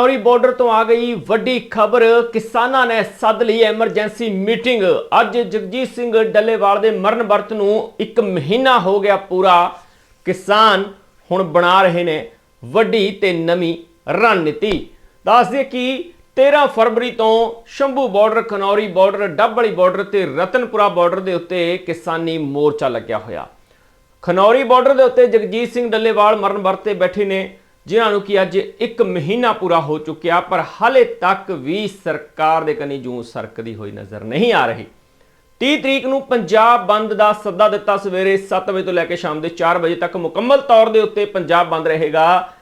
Khanauri border ਤੋਂ ਆ ਗਈ ਵੱਡੀ ਖਬਰ। ਕਿਸਾਨਾਂ ਨੇ ਸੱਦ ਲਈ ਐਮਰਜੈਂਸੀ ਮੀਟਿੰਗ। ਅੱਜ ਜਗਜੀਤ ਸਿੰਘ ਡੱਲੇਵਾਲ ਦੇ ਮਰਨ ਵਰਤ ਨੂੰ ਇੱਕ ਮਹੀਨਾ ਹੋ ਗਿਆ ਪੂਰਾ। ਕਿਸਾਨ ਹੁਣ ਬਣਾ ਰਹੇ ਨੇ ਵੱਡੀ ਤੇ ਨਵੀਂ ਰਣਨੀਤੀ। ਦੱਸਦੇ ਕਿ 13 ਫਰਵਰੀ ਤੋਂ Shambhu border, Khanauri border, Dabli border ਤੇ ਰਤਨਪੁਰਾ ਬਾਰਡਰ ਦੇ ਉੱਤੇ ਕਿਸਾਨੀ ਮੋਰਚਾ ਲੱਗਿਆ ਹੋਇਆ। ਖਨੌਰੀ ਬਾਰਡਰ ਦੇ ਉੱਤੇ ਜਗਜੀਤ ਸਿੰਘ ਡੱਲੇਵਾਲ ਮਰਨ ਵਰਤ ਤੇ ਬੈਠੇ ਨੇ। ਜਿਨ੍ਹਾਂ ਨੂੰ ਕਿ ਅੱਜ 1 ਮਹੀਨਾ ਪੂਰਾ ਹੋ ਚੁੱਕਿਆ, ਪਰ ਹਾਲੇ ਤੱਕ ਵੀ ਸਰਕਾਰ ਦੇ ਕਨੀ ਜੂੰ ਸਰਕਦੀ ਹੋਈ ਨਜ਼ਰ ਨਹੀਂ ਆ ਰਹੀ। 30 ਤਰੀਕ ਨੂੰ ਪੰਜਾਬ ਬੰਦ ਦਾ ਸੱਦਾ ਦਿੱਤਾ ਸਵੇਰੇ 7 ਵਜੇ ਤੋਂ ਲੈ ਕੇ ਸ਼ਾਮ ਦੇ 4 ਵਜੇ ਤੱਕ ਮੁਕੰਮਲ ਤੌਰ ਦੇ ਉੱਤੇ ਪੰਜਾਬ ਬੰਦ ਰਹੇਗਾ।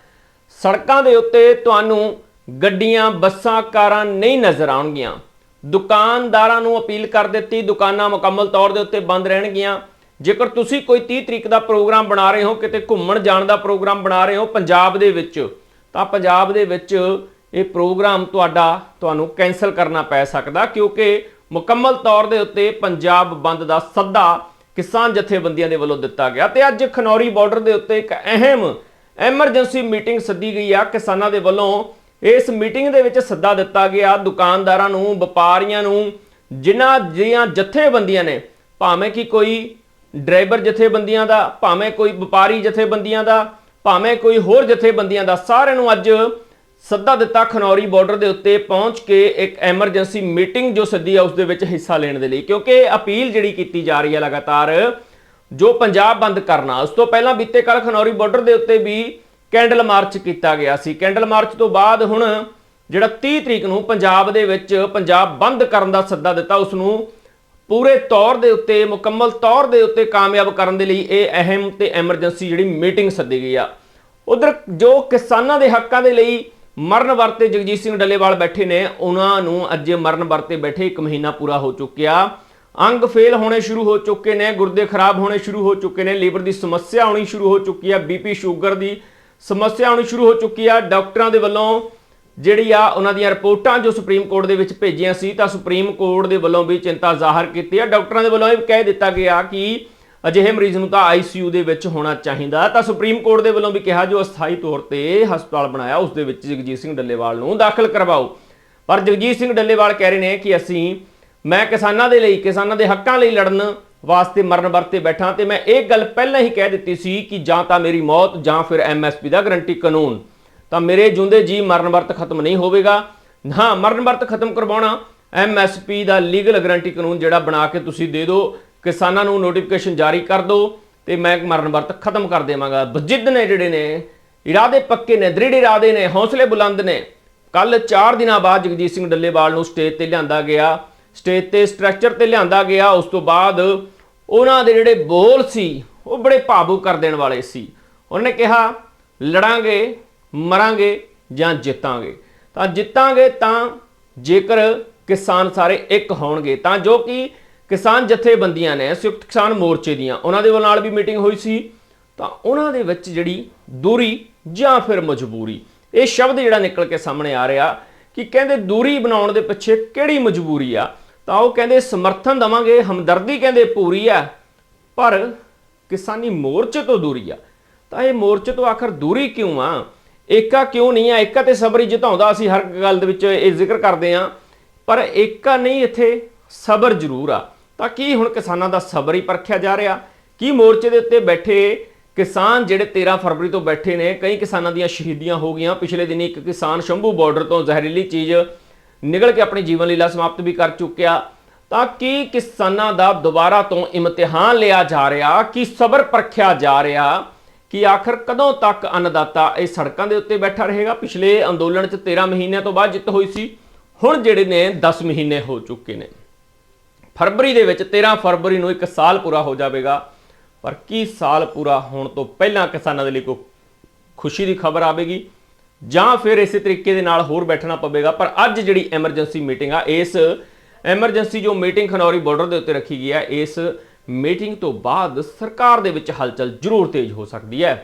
ਸੜਕਾਂ ਦੇ ਉੱਤੇ ਤੁਹਾਨੂੰ ਗੱਡੀਆਂ, ਬੱਸਾਂ, ਕਾਰਾਂ ਨਹੀਂ ਨਜ਼ਰ ਆਉਣਗੀਆਂ। ਦੁਕਾਨਦਾਰਾਂ ਨੂੰ ਅਪੀਲ ਕਰ ਦਿੱਤੀ, ਦੁਕਾਨਾਂ ਮੁਕੰਮਲ ਤੌਰ ਦੇ ਉੱਤੇ ਬੰਦ ਰਹਿਣਗੀਆਂ। ਜੇਕਰ ਤੁਸੀਂ ਕੋਈ 30 ਤਰੀਕ ਦਾ ਪ੍ਰੋਗਰਾਮ ਬਣਾ ਰਹੇ ਹੋ, ਕਿਤੇ ਘੁੰਮਣ ਜਾਣ ਦਾ ਪ੍ਰੋਗਰਾਮ ਬਣਾ ਰਹੇ ਹੋ ਪੰਜਾਬ ਦੇ ਵਿੱਚ, ਤਾਂ ਪੰਜਾਬ ਦੇ ਵਿੱਚ ਇਹ ਪ੍ਰੋਗਰਾਮ ਤੁਹਾਡਾ ਤੁਹਾਨੂੰ ਕੈਨਸਲ ਕਰਨਾ ਪੈ ਸਕਦਾ, ਕਿਉਂਕਿ ਮੁਕੰਮਲ ਤੌਰ ਦੇ ਉੱਤੇ ਪੰਜਾਬ ਬੰਦ ਦਾ ਸੱਦਾ ਕਿਸਾਨ ਜਥੇਬੰਦੀਆਂ ਦੇ ਵੱਲੋਂ ਦਿੱਤਾ ਗਿਆ। ਤੇ ਅੱਜ ਖਨੌਰੀ ਬਾਰਡਰ ਦੇ ਉੱਤੇ ਇੱਕ ਅਹਿਮ ਐਮਰਜੈਂਸੀ ਮੀਟਿੰਗ ਸੱਦੀ ਗਈ ਆ। ਕਿਸਾਨਾਂ ਦੇ ਵੱਲੋਂ ਇਸ ਮੀਟਿੰਗ ਦੇ ਵਿੱਚ ਸੱਦਾ ਦਿੱਤਾ ਗਿਆ। ਦੁਕਾਨਦਾਰਾਂ ਨੂੰ, ਵਪਾਰੀਆਂ ਨੂੰ, ਜਿਨ੍ਹਾਂ ਦੀਆਂ ਜਥੇਬੰਦੀਆਂ ਨੇ, ਭਾਵੇਂ ਕਿ ਕੋਈ ਡਰਾਈਵਰ ਜਥੇਬੰਦੀਆਂ ਦਾ, ਭਾਵੇਂ ਕੋਈ ਵਪਾਰੀ ਜਥੇਬੰਦੀਆਂ ਦਾ, ਭਾਵੇਂ ਕੋਈ ਹੋਰ ਜਥੇਬੰਦੀਆਂ ਦਾ, ਸਾਰਿਆਂ ਨੂੰ ਅੱਜ ਸੱਦਾ ਦਿੱਤਾ ਖਨੌਰੀ ਬਾਰਡਰ ਦੇ ਉੱਤੇ ਪਹੁੰਚ ਕੇ ਇੱਕ ਐਮਰਜੈਂਸੀ ਮੀਟਿੰਗ ਜੋ ਸੱਦੀ ਆ ਉਸ ਦੇ ਵਿੱਚ ਹਿੱਸਾ ਲੈਣ ਦੇ ਲਈ, ਕਿਉਂਕਿ ਅਪੀਲ ਜਿਹੜੀ ਕੀਤੀ ਜਾ ਰਹੀ ਹੈ ਲਗਾਤਾਰ, ਜੋ ਪੰਜਾਬ ਬੰਦ ਕਰਨਾ, ਉਸ ਤੋਂ ਪਹਿਲਾਂ ਬੀਤੇ ਕੱਲ ਖਨੌਰੀ ਬਾਰਡਰ ਦੇ ਉੱਤੇ ਵੀ ਕੈਂਡਲ ਮਾਰਚ ਕੀਤਾ ਗਿਆ ਸੀ। ਕੈਂਡਲ ਮਾਰਚ ਤੋਂ ਬਾਅਦ ਹੁਣ ਜਿਹੜਾ 30 ਤਰੀਕ ਨੂੰ ਪੰਜਾਬ ਦੇ ਵਿੱਚ ਪੰਜਾਬ ਬੰਦ ਕਰਨ ਦਾ ਸੱਦਾ ਦਿੱਤਾ, ਉਸ ਨੂੰ ਪੂਰੇ ਤੌਰ ਦੇ ਉੱਤੇ, ਮੁਕੰਮਲ ਤੌਰ ਦੇ ਉੱਤੇ ਕਾਮਯਾਬ ਕਰਨ ਦੇ ਲਈ ਇਹ ਅਹਿਮ ਤੇ ਐਮਰਜੈਂਸੀ ਜਿਹੜੀ ਮੀਟਿੰਗ ਸੱਦੀ ਗਈ ਆ। ਉਧਰ ਜੋ ਕਿਸਾਨਾਂ ਦੇ ਹੱਕਾਂ ਦੇ ਲਈ ਮਰਨ ਵਰਤੇ ਜਗਜੀਤ ਸਿੰਘ ਡੱਲੇਵਾਲ ਬੈਠੇ ਨੇ, ਉਹਨਾਂ ਨੂੰ ਅੱਜ ਮਰਨ ਵਰਤੇ ਬੈਠੇ ਇੱਕ ਮਹੀਨਾ ਪੂਰਾ ਹੋ ਚੁੱਕਿਆ। ਅੰਗ ਫੇਲ ਹੋਣੇ ਸ਼ੁਰੂ ਹੋ ਚੁੱਕੇ ਨੇ, ਗੁਰਦੇ ਖਰਾਬ ਹੋਣੇ ਸ਼ੁਰੂ ਹੋ ਚੁੱਕੇ ਨੇ ਲੀਵਰ ਦੀ ਸਮੱਸਿਆ ਆਉਣੀ ਸ਼ੁਰੂ ਹੋ ਚੁੱਕੀ ਆ ਬੀਪੀ ਸ਼ੂਗਰ ਦੀ ਸਮੱਸਿਆ ਆਉਣੀ ਸ਼ੁਰੂ ਹੋ ਚੁੱਕੀ ਆ। ਡਾਕਟਰਾਂ ਦੇ ਵੱਲੋਂ ਜਿਹੜੀ ਆ ਉਹਨਾਂ ਦੀਆਂ ਰਿਪੋਰਟਾਂ ਜੋ ਸੁਪਰੀਮ ਕੋਰਟ ਦੇ ਵਿੱਚ ਭੇਜੀਆਂ ਸੀ, ਤਾਂ ਸੁਪਰੀਮ ਕੋਰਟ ਦੇ ਵੱਲੋਂ ਵੀ ਚਿੰਤਾ ਜ਼ਾਹਰ ਕੀਤੀ ਆ। ਡਾਕਟਰਾਂ ਦੇ ਵੱਲੋਂ ਇਹ ਕਹਿ ਦਿੱਤਾ ਗਿਆ ਕਿ ਅਜਿਹੇ ਮਰੀਜ਼ ਨੂੰ ਤਾਂ ਆਈਸੀਯੂ ਦੇ ਵਿੱਚ ਹੋਣਾ ਚਾਹੀਦਾ। ਤਾਂ ਸੁਪਰੀਮ ਕੋਰਟ ਦੇ ਵੱਲੋਂ ਵੀ ਕਿਹਾ ਜੋ ਅਸਥਾਈ ਤੌਰ ਤੇ ਹਸਪਤਾਲ ਬਣਾਇਆ, ਉਸ ਦੇ ਵਿੱਚ ਜਗਜੀਤ ਸਿੰਘ ਡੱਲੇਵਾਲ ਨੂੰ ਦਾਖਲ ਕਰਵਾਓ। ਪਰ ਜਗਜੀਤ ਸਿੰਘ ਡੱਲੇਵਾਲ ਕਹਿ ਰਹੇ ਨੇ ਕਿ ਅਸੀਂ, ਮੈਂ ਕਿਸਾਨਾਂ ਦੇ ਲਈ, ਕਿਸਾਨਾਂ ਦੇ ਹੱਕਾਂ ਲਈ ਲੜਨ ਵਾਸਤੇ ਮਰਨ ਵਰਤੇ ਬੈਠਾ ਤੇ ਮੈਂ ਇਹ ਗੱਲ ਪਹਿਲਾਂ ਹੀ ਕਹਿ ਦਿੱਤੀ ਸੀ ਕਿ ਜਾਂ ਤਾਂ ਮੇਰੀ ਮੌਤ ਜਾਂ ਫਿਰ ਐਮਐਸਪੀ ਦਾ ਗਰੰਟੀ ਕਾਨੂੰਨ। ਤਾਂ ਮੇਰੇ ਜੁੰਦੇ ਜੀ ਮਰਨ ਵਰਤ ਖਤਮ ਨਹੀਂ ਹੋਵੇਗਾ। ਹਾਂ ਮਰਨ ਵਰਤ ਖਤਮ ਕਰਵਾਉਣਾ ਐਮਐਸਪੀ ਦਾ ਲੀਗਲ ਗਰੰਟੀ ਕਾਨੂੰਨ ਜਿਹੜਾ ਬਣਾ ਕੇ ਤੁਸੀਂ ਦੇ ਦਿਓ। ਕਿਸਾਨਾਂ ਨੂੰ ਨੋਟੀਫਿਕੇਸ਼ਨ ਜਾਰੀ ਕਰ ਦਿਓ ਤੇ ਮੈਂ ਮਰਨ ਵਰਤ ਖਤਮ ਕਰ ਦੇਵਾਂਗਾ। ਬਜਿੱਦ ਨੇ ਜਿਹੜੇ ਨੇ, ਇਰਾਦੇ ਪੱਕੇ ਨੇ, ਦ੍ਰਿੜ ਇਰਾਦੇ ਨੇ, ਹੌਸਲੇ ਬੁਲੰਦ ਨੇ। ਕੱਲ 4 ਦਿਨਾਂ ਬਾਅਦ ਜਗਜੀਤ ਸਿੰਘ ਡੱਲੇਵਾਲ ਨੂੰ ਸਟੇਜ ਤੇ ਲਿਆਂਦਾ ਗਿਆ। ਸਟੇਜ ਤੇ ਸਟ੍ਰੈਚਰ ਤੇ ਲਿਆਂਦਾ ਗਿਆ। ਉਸ ਤੋਂ ਬਾਅਦ ਉਹਨਾਂ ਦੇ ਜਿਹੜੇ ਬੋਲ ਸੀ, ਉਹ ਬੜੇ ਭਾਵੁਕ ਕਰ ਦੇਣ ਵਾਲੇ ਸੀ। ਉਹਨੇ ਕਿਹਾ, ਲੜਾਂਗੇ ਮਰਾਂਗੇ ਜਾਂ ਜਿੱਤਾਂਗੇ। ਤਾਂ ਜਿੱਤਾਂਗੇ ਤਾਂ ਜੇਕਰ ਕਿਸਾਨ ਸਾਰੇ ਇੱਕ ਹੋਣਗੇ, ਤਾਂ ਜੋ ਕਿ ਕਿਸਾਨ ਜਥੇਬੰਦੀਆਂ ਨੇ, ਸੰਯੁਕਤ ਕਿਸਾਨ ਮੋਰਚੇ ਦੀਆਂ, ਉਹਨਾਂ ਦੇ ਨਾਲ ਵੀ ਮੀਟਿੰਗ ਹੋਈ ਸੀ, ਤਾਂ ਉਹਨਾਂ ਦੇ ਵਿੱਚ ਜਿਹੜੀ ਦੂਰੀ ਜਾਂ ਫਿਰ ਮਜਬੂਰੀ, ਇਹ ਸ਼ਬਦ ਜਿਹੜਾ ਨਿਕਲ ਕੇ ਸਾਹਮਣੇ ਆ ਰਿਹਾ ਕਿ ਕਹਿੰਦੇ ਦੂਰੀ ਬਣਾਉਣ ਦੇ ਪਿੱਛੇ ਕਿਹੜੀ ਮਜਬੂਰੀ ਆ? ਤਾਂ ਉਹ ਕਹਿੰਦੇ ਸਮਰਥਨ ਦਵਾਂਗੇ, ਹਮਦਰਦੀ ਕਹਿੰਦੇ ਪੂਰੀ ਆ, ਪਰ ਕਿਸਾਨੀ ਮੋਰਚੇ ਤੋਂ ਦੂਰੀ ਆ। ਤਾਂ ਇਹ ਮੋਰਚੇ ਤੋਂ ਆਖਰ ਦੂਰੀ ਕਿਉਂ ਆ? ਏਕਾ ਕਿਉਂ ਨਹੀਂ ਆ? ਏਕਾ ਤੇ ਸਬਰ ਹੀ ਜਿਤਾਉਂਦਾ। ਅਸੀਂ ਹਰ ਗੱਲ ਦੇ ਵਿੱਚ ਇਹ ਜ਼ਿਕਰ ਕਰਦੇ ਆ ਪਰ ਏਕਾ ਨਹੀਂ, ਇੱਥੇ ਸਬਰ ਜ਼ਰੂਰ ਆ। ਤਾਂ ਕੀ ਹੁਣ ਕਿਸਾਨਾਂ ਦਾ ਸਬਰ ਹੀ ਪਰਖਿਆ ਜਾ ਰਿਹਾ? ਕੀ ਮੋਰਚੇ ਦੇ ਉੱਤੇ ਬੈਠੇ ਕਿਸਾਨ ਜਿਹੜੇ 13 ਫਰਵਰੀ ਤੋਂ ਬੈਠੇ ਨੇ, ਕਈ ਕਿਸਾਨਾਂ ਦੀਆਂ ਸ਼ਹੀਦੀਆਂ ਹੋ ਗਈਆਂ। ਪਿਛਲੇ ਦਿਨੀ ਇੱਕ ਕਿਸਾਨ ਸ਼ੰਭੂ ਬਾਰਡਰ ਤੋਂ ਜ਼ਹਿਰੀਲੀ ਚੀਜ਼ ਨਿਕਲ ਕੇ ਆਪਣੀ ਜੀਵਨ ਲੀਲਾ ਸਮਾਪਤ ਵੀ ਕਰ ਚੁੱਕਿਆ। ਤਾਂ ਕੀ ਕਿਸਾਨਾਂ ਦਾ ਦੁਬਾਰਾ ਤੋਂ ਇਮਤਿਹਾਨ ਲਿਆ ਜਾ ਰਿਹਾ? ਕੀ ਸਬਰ ਪਰਖਿਆ ਜਾ ਰਿਹਾ? ਕਿ ਆਖਰ ਕਦੋਂ ਤੱਕ ਅੰਨਦਾਤਾ ਇਹ ਸੜਕਾਂ ਦੇ ਉੱਤੇ ਬੈਠਾ ਰਹੇਗਾ? ਪਿਛਲੇ ਅੰਦੋਲਨ 'ਚ 13 ਮਹੀਨਿਆਂ ਤੋਂ ਬਾਅਦ ਜਿੱਤ ਹੋਈ ਸੀ। ਹੁਣ ਜਿਹੜੇ ਨੇ 10 ਮਹੀਨੇ ਹੋ ਚੁੱਕੇ ਨੇ। ਫਰਵਰੀ ਦੇ ਵਿੱਚ 13 ਫਰਵਰੀ ਨੂੰ ਇੱਕ ਸਾਲ ਪੂਰਾ ਹੋ ਜਾਵੇਗਾ। ਪਰ ਕੀ ਸਾਲ ਪੂਰਾ ਹੋਣ ਤੋਂ ਪਹਿਲਾਂ ਕਿਸਾਨਾਂ ਦੇ ਲਈ ਕੋਈ ਖੁਸ਼ੀ ਦੀ ਖਬਰ ਆਵੇਗੀ? ਜਾਂ ਫਿਰ ਇਸੇ ਤਰੀਕੇ ਦੇ ਨਾਲ ਹੋਰ ਬੈਠਣਾ ਪਵੇਗਾ? ਪਰ ਅੱਜ ਜਿਹੜੀ ਐਮਰਜੈਂਸੀ ਮੀਟਿੰਗ ਆ, ਇਸ ਐਮਰਜੈਂਸੀ ਜੋ ਮੀਟਿੰਗ ਖਨੌਰੀ ਬਾਰਡਰ ਦੇ ਉੱਤੇ ਰੱਖੀ ਗਈ ਹੈ, ਇਸ ਮੀਟਿੰਗ ਤੋਂ ਬਾਅਦ ਸਰਕਾਰ ਦੇ ਵਿੱਚ ਹਲਚਲ ਜ਼ਰੂਰ ਤੇਜ਼ ਹੋ ਸਕਦੀ ਹੈ।